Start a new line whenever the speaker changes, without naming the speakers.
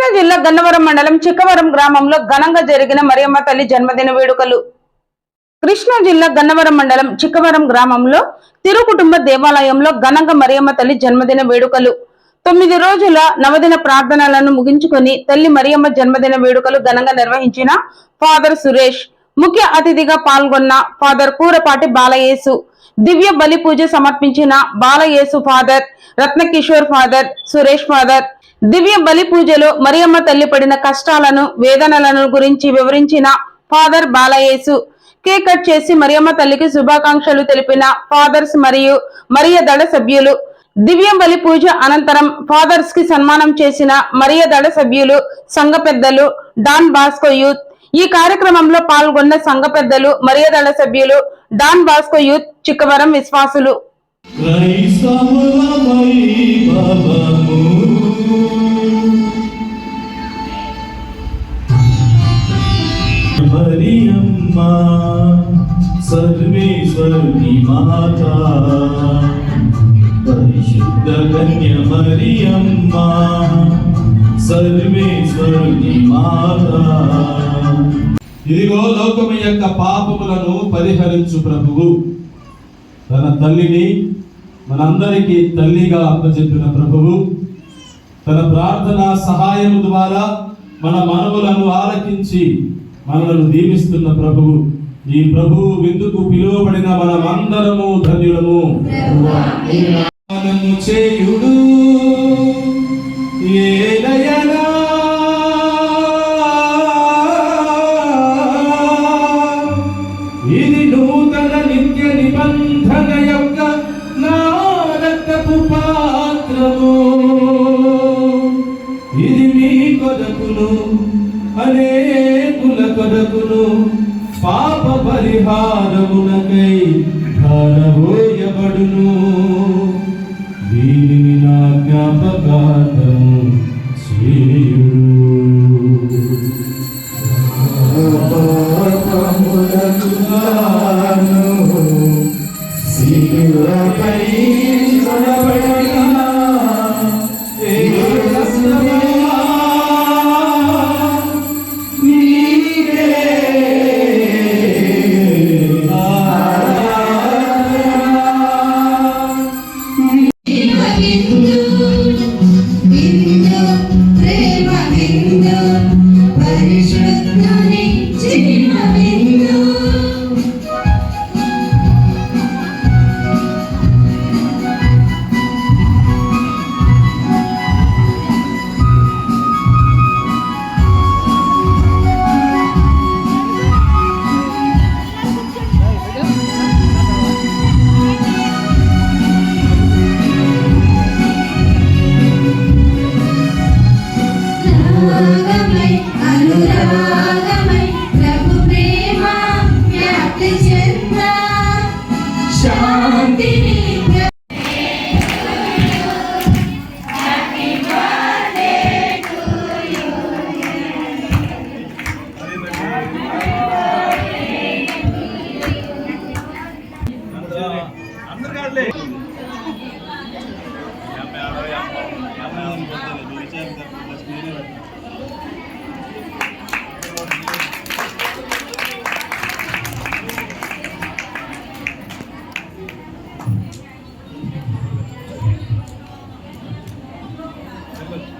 కృష్ణా జిల్లా గన్నవరం మండలం చిక్కవరం గ్రామంలో ఘనంగా జరిగిన మరియమ్మ తల్లి జన్మదిన వేడుకలు. కృష్ణా జిల్లా గన్నవరం మండలం చిక్కవరం గ్రామంలో తిరుకుటుంబ దేవాలయంలో ఘనంగా మరియమ్మ తల్లి జన్మదిన వేడుకలు. తొమ్మిది రోజుల నవదిన ప్రార్థనలను ముగించుకొని తల్లి మరియమ్మ జన్మదిన వేడుకలు ఘనంగా నిర్వహించిన ఫాదర్ సురేష్ ముఖ్య అతిథిగా పాల్గొన్న ఫాదర్ కూరపాటి బాలయేసు దివ్య బలి పూజ సమర్పించిన Balayesu father Ratnakishore father Suresh father దివ్య బలి పూజలో మరియమ్మ తల్లి పడిన కష్టాలను వేదనలను గురించి వివరించిన ఫాదర్ బాలయేసు. కేక్ కట్ చేసి మరియమ్మ తల్లికి శుభాకాంక్షలు తెలిపిన ఫాదర్స్ మరియు మరియ దళ సభ్యులు. దివ్యం బలి పూజ అనంతరం ఫాదర్స్కి సన్మానం చేసిన మరియ దళ సభ్యులు సంఘ పెద్దలు డాన్ బాస్కో యూత్. ఈ కార్యక్రమంలో పాల్గొన్న సంఘ పెద్దలు మరియ దళ సభ్యులు డాన్ బాస్కో యూత్ చిక్కవరం విశ్వాసులు.
హరి అమ్మ సర్వేశ్వరి మాత. పరిశుద్ధ కన్య హరి అమ్మ సర్వేశ్వరి మాత. ఇదిగో లోకము యొక్క పాపములను పరిహరించు ప్రభువు. తన తల్లిని మనందరికీ తల్లిగా అప్పచెప్పిన ప్రభువు. తన ప్రార్థన సహాయం ద్వారా మన మనవులను ఆలకించి మనలను దీవిస్తున్న ప్రభువు. ఈ ప్రభువు విందుకు పిలువబడిన మనమందరము ధన్యులము. మనము చేయుడు. ఇది నూతన నిత్య నిబంధన యొక్క నా రక్తపు పాత్రము. ఇది మీ కొరకును అనే కొదకును పాప పరిహారమునకై ధారబోయబడును. దీనిని నా జ్ఞాపకార్థము చేయుడు
బిందు
걸